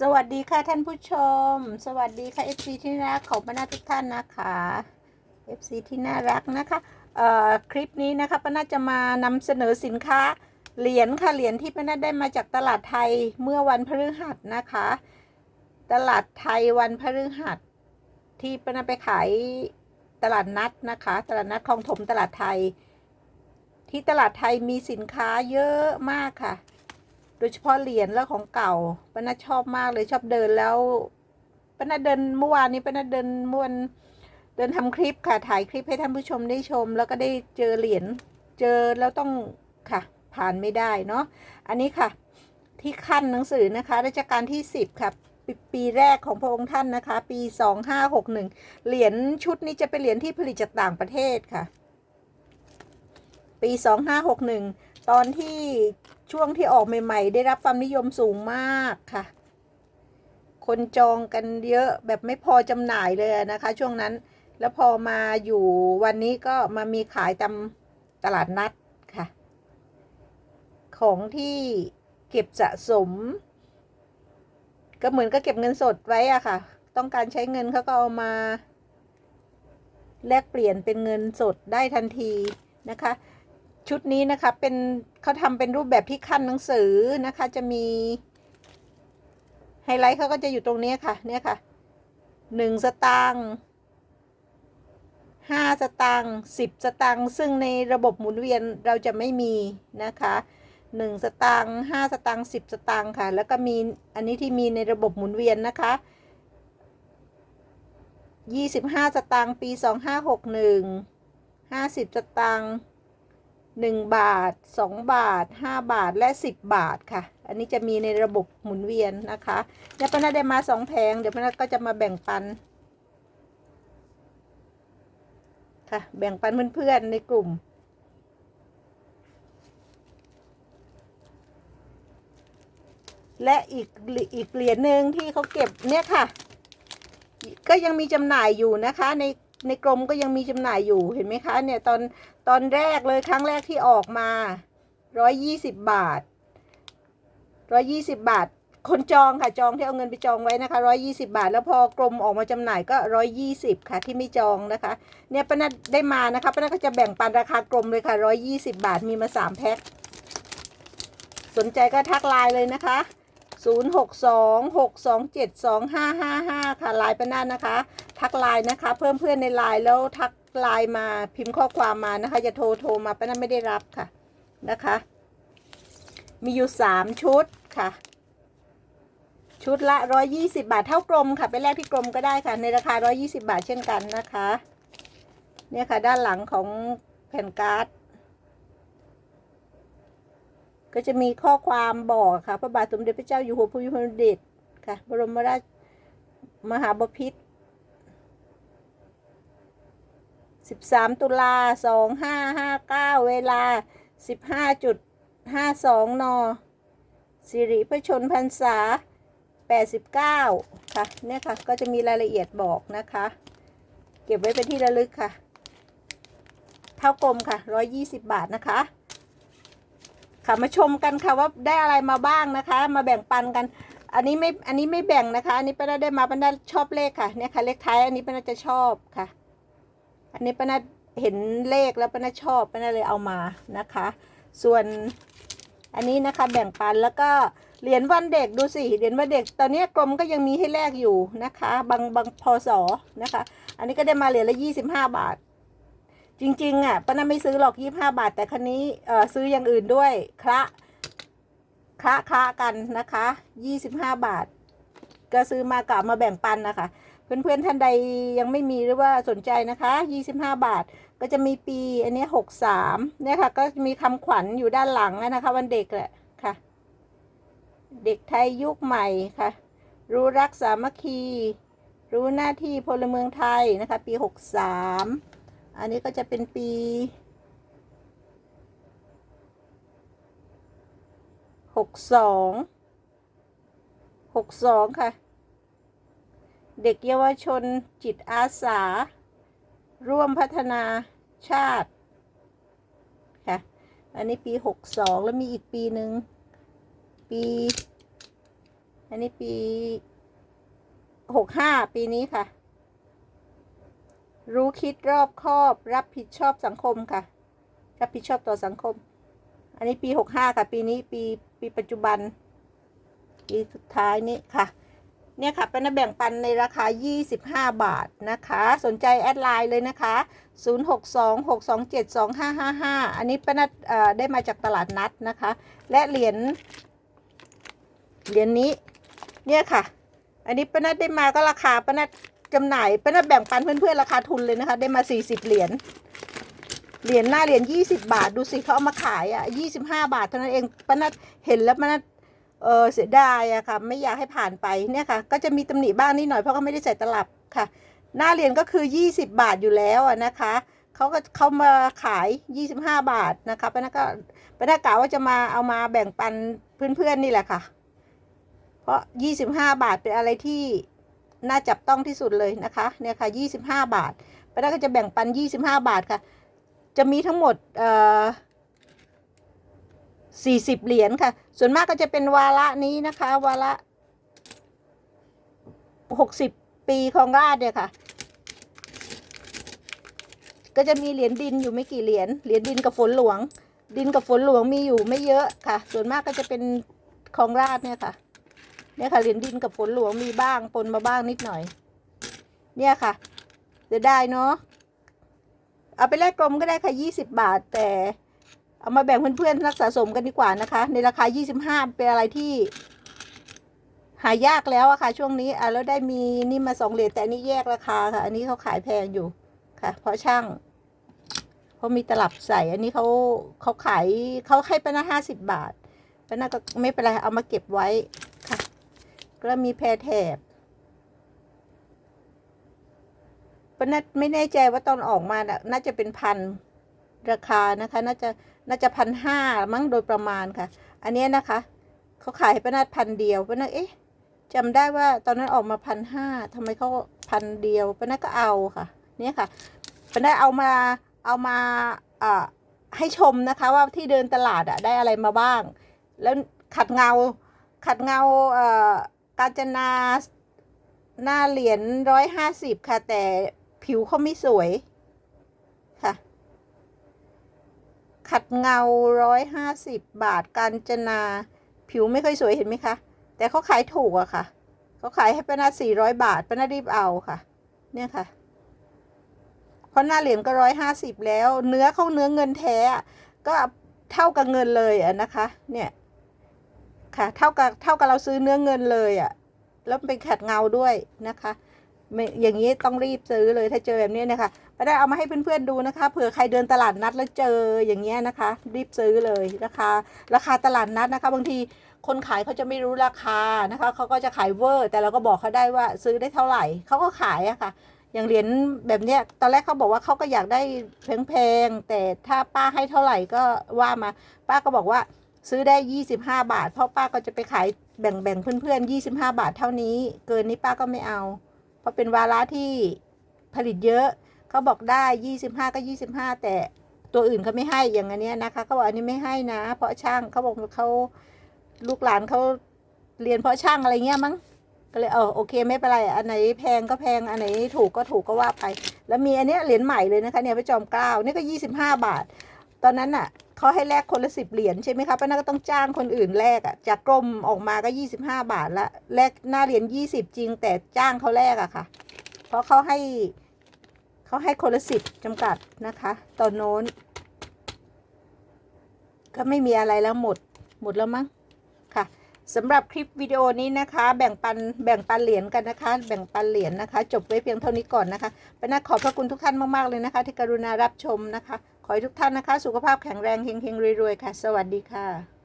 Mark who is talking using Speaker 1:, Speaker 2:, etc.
Speaker 1: สวัสดีค่ะท่านผู้ชม สวัสดีค่ะ FC ที่น่ารักของปนาทุกท่านนะคะ FC ที่น่ารักนะคะเอ่อคลิปนี้นะคะปนาจะมานำเสนอสินค้าเหรียญค่ะเหรียญที่ปนาได้มาจากตลาดไทยเมื่อวันพฤหัสนะคะ ตลาดไทยวันพฤหัส ที่ปนาไปขายตลาดนัดนะคะ ตลาดนัดคลองถมตลาดไทย ที่ตลาดไทยมีสินค้าเยอะมากค่ะ โดยเฉพาะเหรียญแล้วของเก่าป้านาชอบมากเลยชอบเดินแล้วป้านาเดินเมื่อวานนี้ป้านาเดินม่วนเดินทำคลิปค่ะถ่ายคลิปให้ท่านผู้ชมได้ชม แล้วก็ได้เจอเหรียญเจอแล้วต้องค่ะ ผ่านไม่ได้เนาะอันนี้ค่ะ ที่ขั้นหนังสือนะคะราชการที่สิบค่ะปปีแรกของพระองค์ท่านนะคะ ปีสองห้าหกหนึ่งเหรียญชุดนี้จะเป็นเหรียญที่ผลิตจากต่างประเทศค่ะ ปีสองห้าหกหนึ่งตอนที่ ช่วงที่ออกใหม่ๆ ได้รับความนิยมสูงมากค่ะ คนจองกันเยอะแบบไม่พอจำหน่ายเลยนะคะ ช่วงนั้น แล้วพอมาอยู่วันนี้ก็มามีขายตามตลาดนัดค่ะ ของที่เก็บสะสม ก็เหมือนก็เก็บเงินสดไว้อะค่ะ ต้องการใช้เงินเขาก็เอามา แลกเปลี่ยนเป็นเงินสดได้ทันทีนะคะ ชุดนี้นะคะเป็นเขาทำเป็นรูปแบบที่ขั้นหนังสือนะคะ จะมี ไฮไลท์เขาก็จะอยู่ตรงนี้ค่ะ เนี่ยค่ะหนึ่งสตางค์ห้าสตางค์สิบสตางค์ซึ่งในระบบหมุนเวียนเราจะไม่มีนะคะหนึ่งสตางค์ห้าสตางค์สิบสตางค์ค่ะ แล้วก็มีอันนี้ที่มีในระบบหมุนเวียนนะคะยี่สิบห้าสตางค์ปีสองห้าหกหนึ่งห้าสิบสตางค์ หนึ่งบาทสองบาทห้าบาทและสิบบาทค่ะ อันนี้จะมีในระบบหมุนเวียนนะคะเดี๋ยวพนักได้มาสองแผงเดี๋ยวพนักก็จะมาแบ่งปันค่ะแบ่งปันเพื่อนๆในกลุ่ม และอีกอีกเหรียญหนึ่งที่เขาเก็บเนี่ยค่ะ ก็ยังมีจำหน่ายอยู่นะคะใน ในกรมก็ยังมีจำหน่ายอยู่เห็นไหมคะเนี่ยตอนตอนแรกเลยครั้งแรกที่ออกมาร้อยยี่สิบบาทร้อยี่สิบบาท คนจองค่ะจองที่เอาเงินไปจองไว้นะคะร้อยี่สิบาท แล้วพอกรมออกมาจำหน่ายก็ร้อยี่สิบค่ะที่ไม่จองนะคะเนี่ยป้านัดได้มานะคะป้านัดก็จะแบ่งปันราคากรมเลยค่ะร้อยี่สิบาทมีมาสามแพ็คสนใจก็ทักไลน์เลยนะคะ0 6 2 6 2 7 2 5 5 5 ค่ะไลน์ป้านัดนะคะ ทักไลน์นะคะ เพิ่มเพื่อนในไลน์แล้วทักไลน์มาพิมพ์ข้อความมานะคะจะโทรโทรมาป้านัดไม่ได้รับค่ะนะคะ มีอยู่สามชุดค่ะ ชุดละร้อยี่สิบาทเท่ากลมค่ะไปแลกที่กรมก็ได้ค่ะ ในราคาร้อยี่สิบาทเช่นกันนะคะ เนี่ยค่ะด้านหลังของแผ่นการ์ดก็จะมีข้อความบอกค่ะ พระบาทสมเด็จพระเจ้าอยู่หัวภูมิพลอดุลยเดชค่ะ บรมราชมหาบพิตร 13 ตุลา 2559 เวลา 15.52 น สิริพระชนพรรษา 89 ค่ะ เนี่ยค่ะ ก็จะมีรายละเอียดบอกนะคะ เก็บไว้เป็นที่ระลึกค่ะ เท่ากลมค่ะ 120 บาทนะคะ ค่ะ มาชมกันค่ะว่าได้อะไรมาบ้างนะคะ มาแบ่งปันกันอันนี้ไม่ อันนี้ไม่แบ่งนะคะ อันนี้ป้านาได้มาป้านาชอบเลขค่ะ เนี่ยค่ะ เลขท้ายอันนี้ป้านาจะชอบค่ะ อันนี้ป้านาเห็นเลขแล้วป้านาชอบป้านาเลยเอามานะคะ ส่วนอันนี้นะคะแบ่งปันแล้วก็เหรียญวันเด็กดูสิเหรียญวันเด็ก ตอนนี้กรมก็ยังมีให้แลกอยู่นะคะ บางบางพศนะคะ อันนี้ก็ได้มาเหรียญละยี่สิบห้าบาท จริงๆอะป้านาไม่ซื้อหรอกยี่ห้าบาท แต่คันนี้เออซื้ออย่างอื่นด้วยคละคละคละกันนะคะยี่สิบห้าบาท ก็ซื้อมากะมาแบ่งปันนะคะ เพื่อนๆท่านใดยังไม่มีหรือว่าสนใจนะคะยี่สิบห้าบาท ก็จะมีปีอันนี้หกสามเนี่ยค่ะ ก็มีคำขวัญอยู่ด้านหลังนะคะ วันเด็กแหละค่ะ เด็กไทยยุคใหม่ค่ะ รู้รักสามัคคี รู้หน้าที่พลเมืองไทยนะคะ ปีหกสามอันนี้ก็จะเป็นปีหกสองหกสองค่ะ เด็กเยาวชนจิตอาสา ร่วมพัฒนาชาติ ค่ะ อันนี้ปีหกสองแล้วมีอีกปีหนึ่งปี อันนี้ปีหกห้าปีนี้ค่ะ รู้คิดรอบคอบ รับผิดชอบสังคมค่ะ รับผิดชอบต่อสังคม อันนี้ปีหกห้าค่ะ ปีนี้ปีปีปัจจุบัน ปีสุดท้ายนี้ค่ะ เนี่ยค่ะเป็นแบ่งปันในราคา 25 บาทนะคะ สนใจแอดไลน์เลยนะคะ 0626272555 อันนี้เป้านัดเอ่อได้มาจากตลาดนัดนะคะ และเหรียญเหรียญนี้เนี่ยค่ะ อันนี้ป้านัดได้มาก็ราคาป้านัดจำหน่ายป้านัดแบ่งปันเพื่อนๆราคาทุนเลยนะคะ ได้มา 40 เหรียญเหรียญหน้าเหรียญ20 บาทดูสิเขาเอามาขายอะ25 บาทเท่านั้นเองป้านัดเห็นแล้วป้านัด เออเสียดายอะค่ะ ไม่อยากให้ผ่านไปเนี่ยค่ะ ก็จะมีตำหนิบ้างนิดหน่อยเพราะเขาไม่ได้ใส่ตลับค่ะ หน้าเรียญก็คือ 20 บาทอยู่แล้วนะคะเขาก็เขามาขาย 25 บาทนะคะป้านาก็ป้านาก่าว่าจะมาเอามาแบ่งปันเพื่อนๆนี่แหละค่ะ เพราะ 25 บาทเป็นอะไรที่น่าจับต้องที่สุดเลยนะคะเนี่ยค่ะ 25 บาทป้านาก็จะแบ่งปัน 25 บาทค่ะ จะมีทั้งหมดเอ่อ สี่สิบเหรียญค่ะ ส่วนมากก็จะเป็นวาระนี้นะคะ วาระหกสิบปีของราชเนี่ยค่ะ ก็จะมีเหรียญดินอยู่ไม่กี่เหรียญ เหรียญดินกับฝนหลวง ดินกับฝนหลวงมีอยู่ไม่เยอะค่ะ ส่วนมากก็จะเป็นของราชเนี่ยค่ะ เนี่ยค่ะเหรียญดินกับฝนหลวงมีบ้างปนมาบ้างนิดหน่อย เนี่ยค่ะจะได้เนาะ เอาไปแลกกลมก็ได้ค่ะยี่สิบบาทแต่ เอามาแบ่งเพื่อนๆนักสะสมกันดีกว่านะคะ ในราคา 25 เป็นอะไรที่ หายากแล้วอะค่ะ ช่วงนี้อะแล้วได้มีนี่มาสองเหรียญแต่อันนี้แยกราคาค่ะ อันนี้เขาขายแพงอยู่ค่ะ เพราะช่างเขามีตลับใส่ อันนี้เขาเขาขายเขาให้ไปนะห้าสิบบาทปะนะก็ไม่เป็นไรเอามาเก็บไว้ค่ะแล้วมีแพรแถบปะนะไม่แน่ใจว่าตอนออกมาน่ะน่าจะเป็นพัน ราคานะคะน่าจะน่าจะพันห้ามั้งโดยประมาณค่ะ อันนี้นะคะเขาขายให้ป้านาดพันเดียวป้านาดเอ๊ะจำได้ว่าตอนนั้นออกมาพันห้าทำไมเขาพันเดียวป้านาดก็เอาค่ะเนี่ยค่ะป้านาดเอามาเอามาอ่าให้ชมนะคะว่าที่เดินตลาดอะได้อะไรมาบ้าง แล้วขัดเงาขัดเงาเอ่อกาญจนาหน้าเหรียญร้อยห้าสิบค่ะ แต่ผิวเขาไม่สวยค่ะ ขัดเงาร้อยห้าสิบบาทกาญจนา ผิวไม่ค่อยสวยเห็นไหมคะ แต่เขาขายถูกอะค่ะ เขาขายให้ป้านาสี่ร้อยบาทป้านารีบเอาค่ะ เนี่ยค่ะเพราะหน้าเหรียญก็ร้อยห้าสิบแล้ว เนื้อเขาเนื้อเงินแท้ ก็เท่ากับเงินเลยอะนะคะ เนี่ยค่ะ เท่ากับเท่ากับเราซื้อเนื้อเงินเลยอะแล้วเป็นขัดเงาด้วยนะคะ อย่างนี้ต้องรีบซื้อเลยถ้าเจอแบบนี้นะคะป้าได้เอามาให้เพื่อนๆดูนะคะ เผื่อใครเดินตลาดนัดแล้วเจออย่างเงี้ยนะคะ รีบซื้อเลยราคาราคาตลาดนัดนะคะ บางทีคนขายเขาจะไม่รู้ราคานะคะเขาก็จะขายเวอร์ แต่เราก็บอกเขาได้ว่าซื้อได้เท่าไหร่เขาก็ขายอะค่ะ อย่างเหรียญแบบเนี้ยตอนแรกเขาบอกว่าเขาก็อยากได้แพงๆแต่ถ้าป้าให้เท่าไหร่ก็ว่ามา ป้าก็บอกว่าซื้อได้ 25 บาท เพราะป้าก็จะไปขายแบ่งๆเพื่อนๆ25 บาทเท่านี้ เกินนี้ป้าก็ไม่เอา เพราะเป็นวาระที่ผลิตเยอะเขาบอกได้ยี่สิบห้าก็ยี่สิบห้าแต่ตัวอื่นเขาไม่ให้อย่างอันเนี้ยนะคะเขาบอกอันนี้ไม่ให้นะ เพราะช่างเขาบอกเขาลูกหลานเขาเรียนเพราะช่างอะไรเงี้ยมั้งก็เลยเออโอเคไม่เป็นไรอันไหนแพงก็แพงอันไหนถูกก็ถูกก็ว่าไป แล้วมีอันเนี้ยเหรียญใหม่เลยนะคะเนี่ยพระจอมเกล้านี่ก็ยี่สิบห้าบาท ตอนนั้นอะเขาให้แลกคนละสิบเหรียญใช่ไหมคะป้านาก็ต้องจ้างคนอื่นแลกอะจากกรมออกมาก็ยี่สิบห้าบาทละแลกหน้าเหรียญยี่สิบจริง แต่จ้างเขาแลกอะค่ะ เพราะเขาให้เขาให้คนละสิบจำกัดนะคะตอนโน้น ก็ไม่มีอะไรแล้วหมดหมดแล้วมั้งค่ะสำหรับคลิปวิดีโอนี้นะคะ แบ่งปันแบ่งปันเหรียญกันนะคะ แบ่งปันเหรียญนะคะ จบไว้เพียงเท่านี้ก่อนนะคะเป็นนักขอบพระคุณทุกท่านมากๆเลยนะคะ ที่กรุณารับชมนะคะ ขอให้ทุกท่านนะคะ สุขภาพแข็งแรงเฮงๆรวยๆค่ะ สวัสดีค่ะ